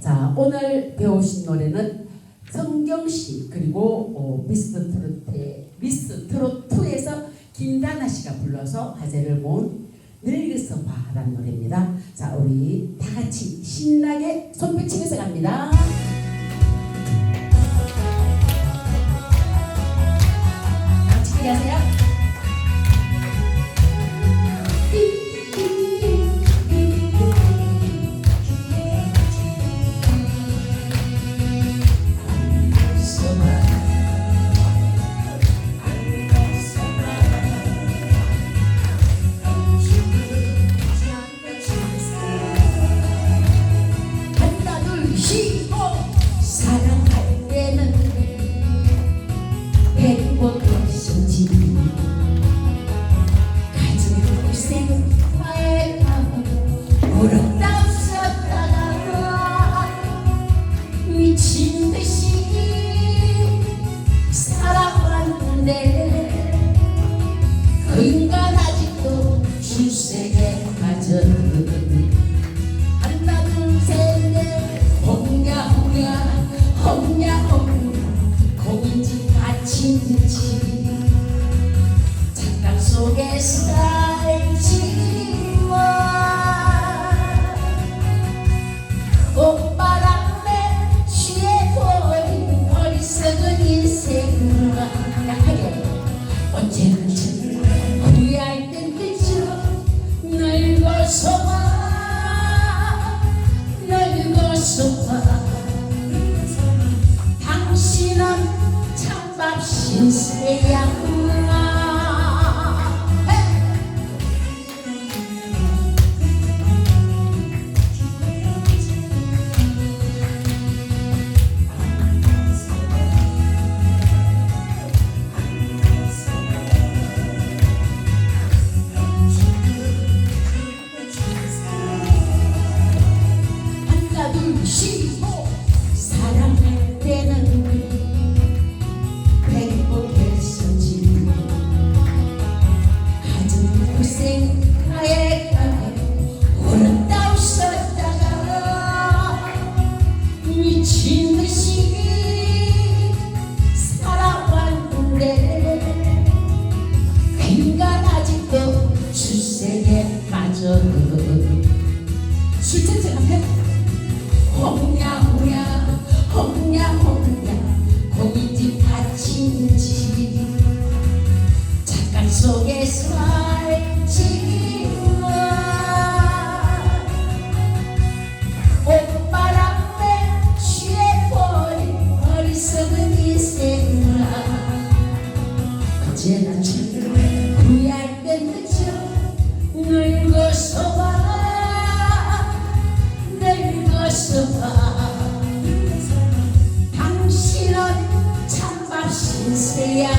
자, 오늘 배우신 노래는 성경씨 그리고 어, 미스터 트로트 미스 트로트에서 김다나 씨가 불러서 화제를 모은 늙어서 봐라는 노래입니다. 자, 우리 다 같이 신나게 손뼉치면서 갑니다. 울었다 웃었다가 미친 듯이 살아왔는데 그 인간 아직도 출세에 빠져 하나 둘셋넷. 홍냐 홍냐 홍냐 홍냐 공인지 갇힌지. 착각 속에 살지만 하나 둘씩 지는지 잠깐 속에서 알지만 봄바람에 취해버린 어리석은 인생아 언제나 Yeah.